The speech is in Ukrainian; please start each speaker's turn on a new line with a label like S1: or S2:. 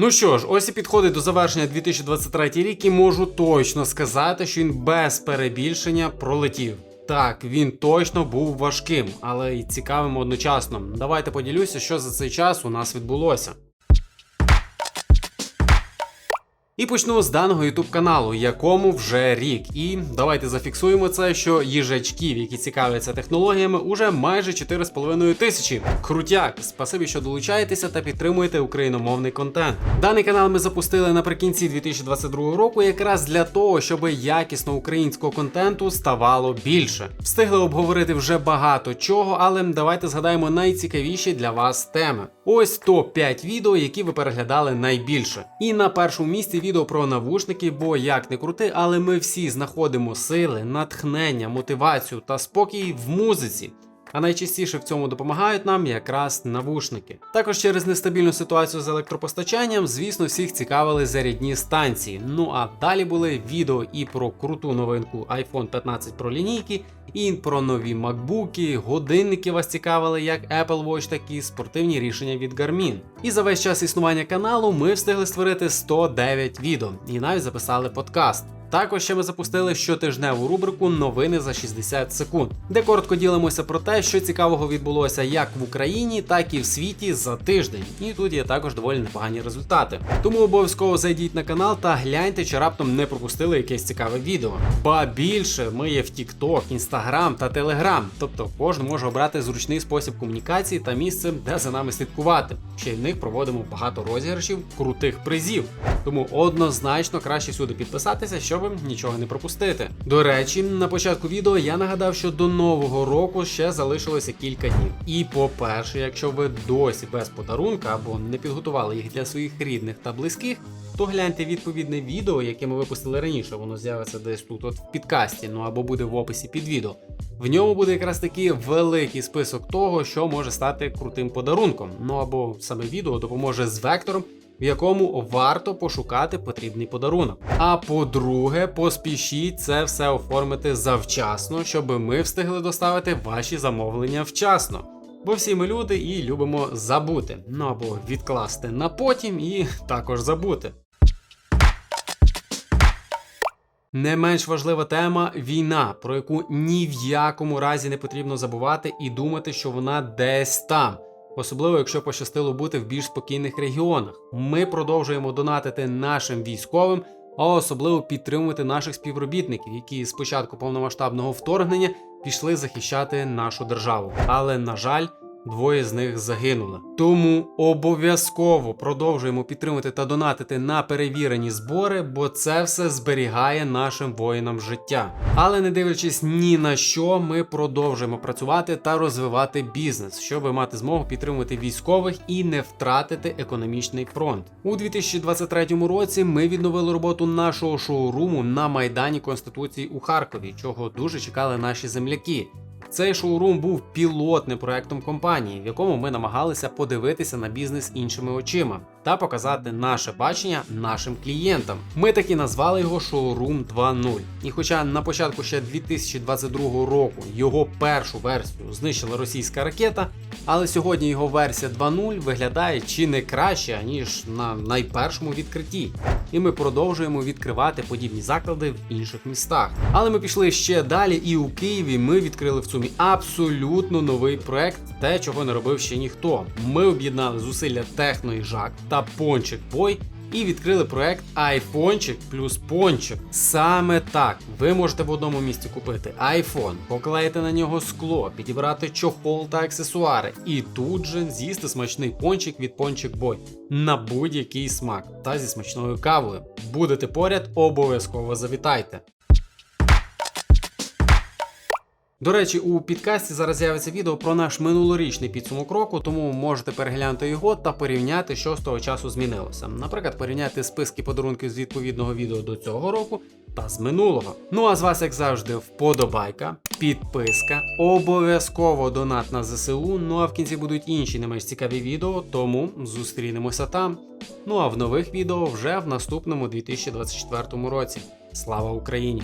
S1: Ну що ж, ось і підходить до завершення 2023 рік, і можу точно сказати, що він без перебільшення пролетів. Так, він точно був важким, але й цікавим одночасно. Давайте поділюся, що за цей час у нас відбулося. І почну з даного YouTube каналу, якому вже рік. І давайте зафіксуємо це, що їжачків, які цікавляться технологіями, уже майже 4,5 тисячі. Крутяк, спасибі, що долучаєтеся та підтримуєте україномовний контент. Даний канал ми запустили наприкінці 2022 року, якраз для того, щоб якісно українського контенту ставало більше. Встигли обговорити вже багато чого, але давайте згадаємо найцікавіші для вас теми. Ось топ 5 відео, які ви переглядали найбільше. І на першому місці відео про навушники, бо як не крути, але ми всі знаходимо сили, натхнення, мотивацію та спокій в музиці. А найчастіше в цьому допомагають нам якраз навушники. Також через нестабільну ситуацію з електропостачанням, звісно, всіх цікавили зарядні станції. Ну а далі були відео і про круту новинку iPhone 15 Pro лінійки, і про нові макбуки, годинники вас цікавили, як Apple Watch, так і спортивні рішення від Garmin. І за весь час існування каналу ми встигли створити 109 відео і навіть записали подкаст. Також ще ми запустили щотижневу рубрику Новини за 60 секунд, де коротко ділимося про те, що цікавого відбулося як в Україні, так і в світі за тиждень. І тут є також доволі непогані результати. Тому обов'язково зайдіть на канал та гляньте, чи раптом не пропустили якесь цікаве відео. Ба більше ми є в TikTok, Instagram та Telegram, тобто кожен може обрати зручний спосіб комунікації та місце, де за нами слідкувати. Ще й в них проводимо багато розіграшів, крутих призів. Тому однозначно краще сюди підписатися, щоб нічого не пропустити. До речі, на початку відео я нагадав, що до нового року ще залишилося кілька днів. І по-перше, якщо ви досі без подарунка або не підготували їх для своїх рідних та близьких, то гляньте відповідне відео, яке ми випустили раніше. Воно з'явиться десь тут, от в підкасті, ну або буде в описі під відео. В ньому буде якраз такий великий список того, що може стати крутим подарунком. Ну або саме відео допоможе з вектором. В якому варто пошукати потрібний подарунок. А по-друге, поспішіть це все оформити завчасно, щоб ми встигли доставити ваші замовлення вчасно. Бо всі ми люди і любимо забути. Ну або відкласти на потім і також забути. Не менш важлива тема війна, про яку ні в якому разі не потрібно забувати і думати, що вона десь там. Особливо, якщо пощастило бути в більш спокійних регіонах. Ми продовжуємо донатити нашим військовим, а особливо підтримувати наших співробітників, які з початку повномасштабного вторгнення пішли захищати нашу державу. Але на жаль. Двоє з них загинули. Тому обов'язково продовжуємо підтримувати та донатити на перевірені збори, бо це все зберігає нашим воїнам життя. Але не дивлячись ні на що, ми продовжуємо працювати та розвивати бізнес, щоб мати змогу підтримувати військових і не втратити економічний фронт. У 2023 році ми відновили роботу нашого шоуруму на майдані Конституції у Харкові, чого дуже чекали наші земляки. Цей шоурум був пілотним проектом компанії, в якому ми намагалися подивитися на бізнес іншими очима та показати наше бачення нашим клієнтам. Ми таки назвали його шоурум 2.0. І хоча на початку ще 2022 року його першу версію знищила російська ракета, але сьогодні його версія 2.0 виглядає чи не краще, ніж на найпершому відкритті. І ми продовжуємо відкривати подібні заклади в інших містах. Але ми пішли ще далі, і у Києві ми відкрили в Цумі абсолютно новий проект, те, чого не робив ще ніхто. Ми об'єднали зусилля Техно і Жак та Пончик Бой. І відкрили проект айфончик плюс пончик. Саме так ви можете в одному місці купити iPhone, поклеїти на нього скло, підібрати чохол та аксесуари, і тут же з'їсти смачний пончик від Пончик Бой на будь-який смак та зі смачною кавою. Будете поряд, обов'язково завітайте. До речі, у підкасті зараз з'явиться відео про наш минулорічний підсумок року, тому можете переглянути його та порівняти, що з того часу змінилося. Наприклад, порівняти списки подарунків з відповідного відео до цього року та з минулого. Ну а з вас, як завжди, вподобайка, підписка, обов'язково донат на ЗСУ. Ну а в кінці будуть інші не менш цікаві відео, тому зустрінемося там. Ну а в нових відео вже в наступному 2024 році. Слава Україні!